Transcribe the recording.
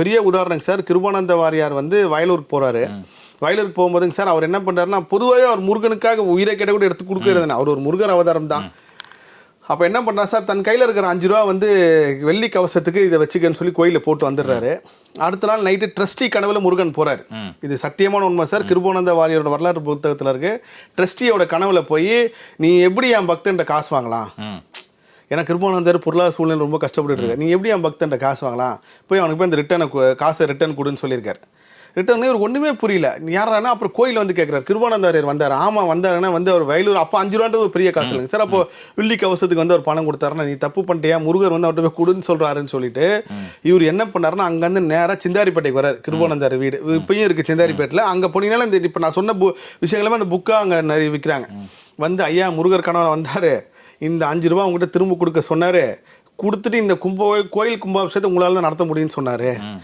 பெரிய உதாரணம் சார். கிருபானந்த வாரியார் வந்து வயலூருக்கு போறாரு. வயலூருக்கு போகும்போதுங்க சார் அவர் என்ன பண்றாருன்னா பொதுவாகவே அவர் முருகனுக்காக உயிரை கேட்ட கூட எடுத்து கொடுக்கறது அவர் ஒரு முருகர் அவதாரம் தான். அப்போ என்ன பண்ணா சார் தன் கையில் இருக்கிற அஞ்சு ரூபா வந்து வெள்ளி கவசத்துக்கு இதை வச்சுக்கன்னு சொல்லி கோயிலில் போட்டு வந்துடுறாரு. அடுத்த நாள் நைட்டு ட்ரஸ்டி கனவுல முருகன் போறாரு. இது சத்தியமான உண்மை சார். கிருபானந்த வாரியோட வரலாறு புத்தகத்தில் இருக்கு. ட்ரஸ்டியோட கனவுல போய் நீ எப்படி என் பக்தன்ட்ட காசு வாங்கலாம்? ஏன்னா கிருபானந்தர் பொருளாதார சூழ்நிலை ரொம்ப கஷ்டப்பட்டு இருக்காரு. நீ எப்படி என் பக்தன்ட்ட காசு வாங்கலாம்? போய் அவனுக்கு போய் இந்த ரிட்டர்னை காசை ரிட்டர்ன் கொடுன்னு சொல்லியிருக்காரு. ரிட்டர்ன் இவர் ஒன்றுமே புரியல. நீ யாரானா அப்புறம் கோயில் வந்து கேட்குறாரு கிருபானந்தாரியர் வந்தார்? ஆமாம் வந்தாருன்னா வந்து அவர் வயலூர் அப்போ அஞ்சு ரூபான்றது ஒரு பெரிய காசு இல்லைங்க. சார் அப்போ வெள்ளி கவசத்துக்கு வந்து அவர் பணம் கொடுத்தாருன்னா நீ தப்பு பண்ணிட்டியா? முருகர் வந்து அவர்கிட்ட போய் கொடுன்னு சொல்றாருன்னு சொல்லிட்டு இவர் என்ன பண்ணாருன்னா அங்கேருந்து நேராக சிந்தாரிப்பேட்டைக்கு வரார் கிருபானந்தார் வீடு. இப்பயும் இருக்கு சிந்தாரிப்பேட்டில் அங்கே போனீங்கன்னா இந்த இப்போ நான் சொன்ன பு விஷயங்களுமே அந்த புக்காக அங்கே நிறைய விற்கிறாங்க வந்து ஐயா முருகர் கனவுல வந்தார். இந்த அஞ்சு ரூபா உங்ககிட்ட திரும்ப கொடுக்க சொன்னாரு கொடுத்துட்டு இந்த கும்ப கோயில் கும்பாபிஷேகத்தை உங்களால் தான் நடத்த முடியும்னு சொன்னாரு.